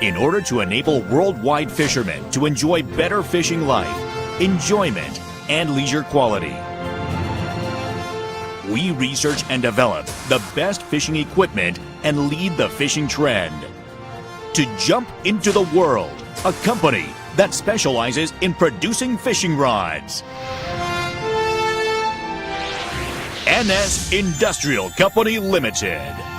In order to enable worldwide fishermen to enjoy better fishing life, enjoyment, and leisure quality, we research and develop the best fishing equipment and lead the fishing trend. To jump into the world, a company that specializes in producing fishing rods. NS Industrial Company Limited.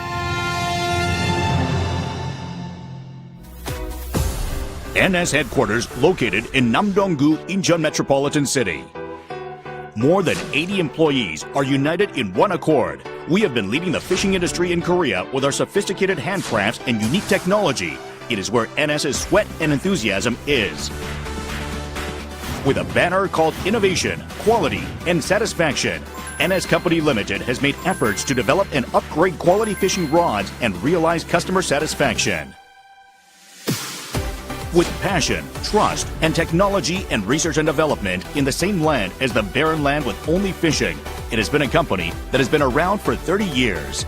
NS headquarters located in Namdonggu, Incheon Metropolitan City. More than 80 employees are united in one accord. We have been leading the fishing industry in Korea with our sophisticated handcrafts and unique technology. It is where NS's sweat and enthusiasm is. With a banner called Innovation, Quality, and Satisfaction, NS Company Limited has made efforts to develop and upgrade quality fishing rods and realize customer satisfaction. With passion, trust, and technology and research and development in the same land as the barren land with only fishing, it has been a company that has been around for 30 years.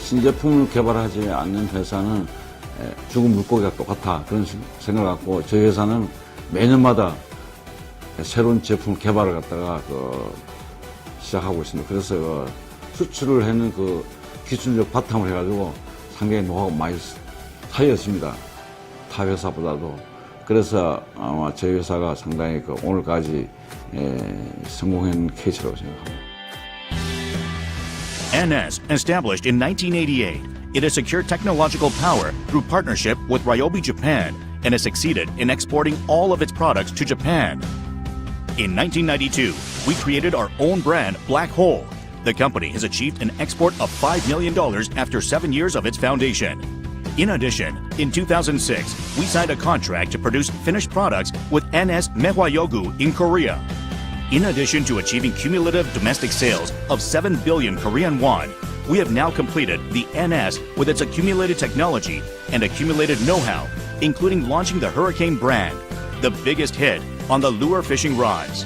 신제품을 개발하지 않는 회사는 에, 죽은 물고기가 똑같아 그런 시- 생각을 갖고 저희 회사는 매년마다 새로운 제품 개발을 갖다가 그 시작하고 있습니다. 그래서 그 수출을 하는 그 기술력 바탕을 해가지고 상당히 노하우가 많이 쌓였습니다. 타 회사보다도 그래서 아마 저희 회사가 상당히 그 오늘까지 에, 성공한 케이스라고 생각합니다. NS, established in 1988, it has secured technological power through partnership with Ryobi Japan and has succeeded in exporting all of its products to Japan. In 1992, we created our own brand, Black Hole. The company has achieved an export of $5 million after seven years of its foundation. In addition, in 2006, we signed a contract to produce finished products with NS Mehwayogu in Korea. In addition to achieving cumulative domestic sales of 7 billion Korean won, we have now completed the NS with its accumulated technology and accumulated know-how, including launching the Hurricane brand, the biggest hit on the lure fishing rods.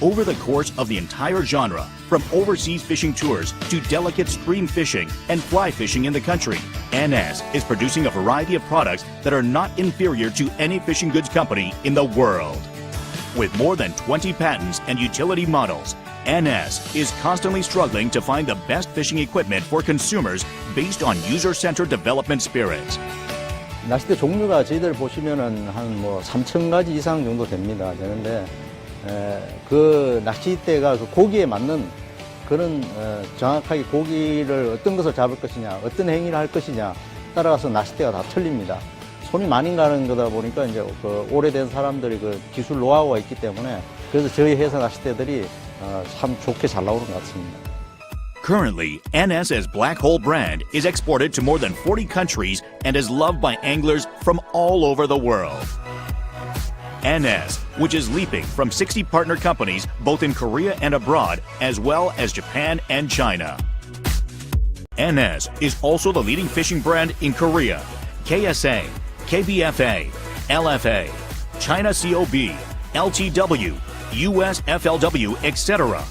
Over the course of the entire genre, from overseas fishing tours to delicate stream fishing and fly fishing in the country, NS is producing a variety of products that are not inferior to any fishing goods company in the world. With more than 20 patents and utility models, NS is constantly struggling to find the best fishing equipment for consumers based on user-centered development spirit. 낚싯대 종류가 저희들 보시면은 한 뭐 3천 가지 이상 정도 됩니다. 되는데 에, 그 낚싯대가 그 고기에 맞는 그런 어, 정확하게 고기를 어떤 것을 잡을 것이냐, 어떤 행위를 할 것이냐 따라가서 낚싯대가 다 틀립니다. 손이 많이 가는 거다 보니까 이제 그 오래된 사람들이 그 기술 노하우가 있기 때문에 그래서 저희 회사 낚싯대들이 어, 참 좋게 잘 나오는 것 같습니다. Currently, NS's Black Hole brand is exported to more than 40 countries and is loved by anglers from all over the world. NS, which is leaping from 60 partner companies both in Korea and abroad, as well as Japan and China. NS is also the leading fishing brand in Korea. KSA, KBFA, LFA, China COB, LTW, US FLW, etc.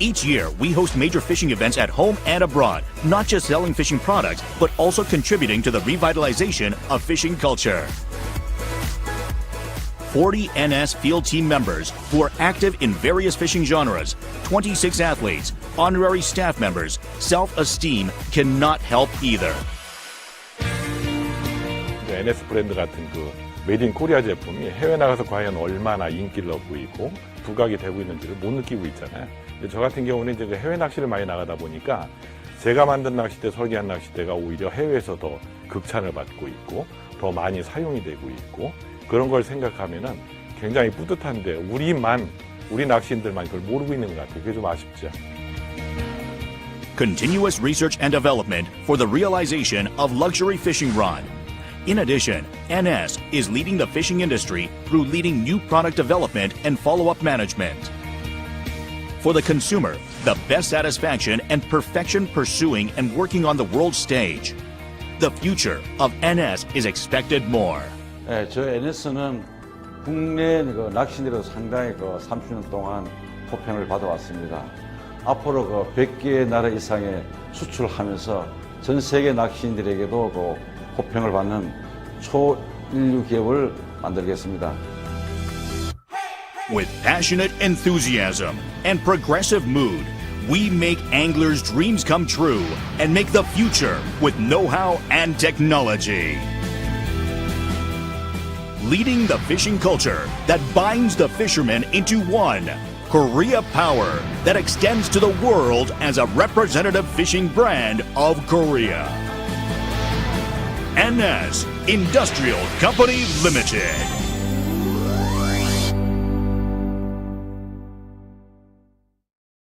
Each year, we host major fishing events at home and abroad, not just selling fishing products, but also contributing to the revitalization of fishing culture. 40 NS field team members who are active in various fishing genres, 26 athletes, honorary staff members, self esteem cannot help either. 그 NS 브랜드 같은 그 메이드 인 코리아 제품이 해외 나가서 과연 얼마나 인기를 얻고 있고 부각이 되고 있는지를 못 느끼고 있잖아요. 저 같은 경우는 이제 그 해외 낚시를 많이 나가다 보니까 제가 만든 낚싯대, 설계한 낚싯대가 오히려 해외에서 더 극찬을 받고 있고 더 많이 사용이 되고 있고 그런 걸 생각하면은 굉장히 뿌듯한데 우리만 우리 낚시인들만 그걸 모르고 있는 것 같아요. 그게 좀 아쉽죠. Continuous research and development for the realization of luxury fishing rod. In addition, NS is leading the fishing industry through leading new product development and follow up management. For the consumer, the best satisfaction and perfection pursuing and working on the world stage. The future of NS is expected more. 네, 저 NS는 국내 그 낚시대로 상당히 그 30년 동안 호평을 받아왔습니다. 앞으로 그 100개의 나라 이상에 수출하면서 전 세계 낚시인들에게도 그 호평을 받는 초인류 기업을 만들겠습니다. With passionate enthusiasm and progressive mood, we make anglers' dreams come true and make the future with know how and technology. Leading the fishing culture that binds the fishermen into one. Korea Power that extends to the world as a representative fishing brand of Korea. NS Industrial Company Limited.